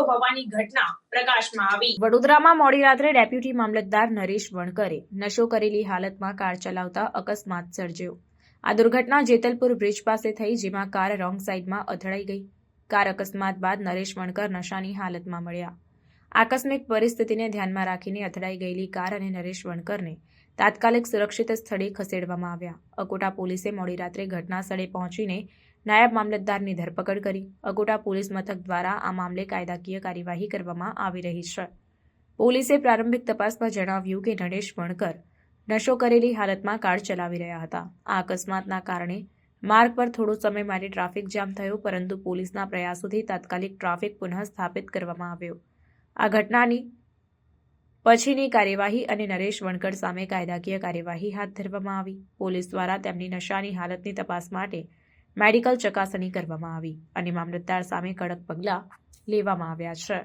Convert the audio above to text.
હોવાની ઘટના પ્રકાશમાં આવી. વડોદરામાં મોડી રાત્રે ડેપ્યુટી મામલતદાર નરેશ વણકરે નશો કરેલી હાલતમાં કાર ચલાવતા અકસ્માત સર્જ્યો. આ દુર્ઘટના જેતલપુર બ્રિજ પાસે થઈ જેમાં કાર રોંગ સાઈડમાં અથડાઈ ગઈ. કાર અકસ્માત બાદ નરેશ વણકર નશાની હાલતમાં મળ્યા. આકસ્મિક પરિસ્થિતિને ધ્યાનમાં રાખીને અથડાઈ ગયેલી કાર અને નરેશ વણકરને તાત્કાલિક સુરક્ષિત સ્થળે ખસેડવામાં આવ્યા. અકોટા પોલીસે મોડી રાત્રે ઘટના સ્થળે પહોંચીને નાયબ મામલતદારની ધરપકડ કરી. અકોટા પોલીસ મથક દ્વારા આ મામલે કાયદાકીય કાર્યવાહી કરવામાં આવી રહી છે. પોલીસે પ્રારંભિક તપાસમાં જણાવ્યું કે નરેશ વણકર નશો કરેલી હાલતમાં કાર ચલાવી રહ્યા હતા. આ અકસ્માતના કારણે માર્ગ પર થોડો સમય માટે ટ્રાફિક જામ થયો, પરંતુ પોલીસના પ્રયાસોથી તાત્કાલિક ટ્રાફિક પુનઃ સ્થાપિત કરવામાં આવ્યો. આ ઘટનાની પછીની કાર્યવાહી અને નરેશ વણકર સામે કાયદાકીય કાર્યવાહી હાથ ધરવામાં આવી. પોલીસ દ્વારા તેમની નશાની હાલતની તપાસ માટે મેડિકલ ચકાસણી કરવામાં આવી અને મામલતદાર સામે કડક પગલાં લેવામાં આવ્યા છે.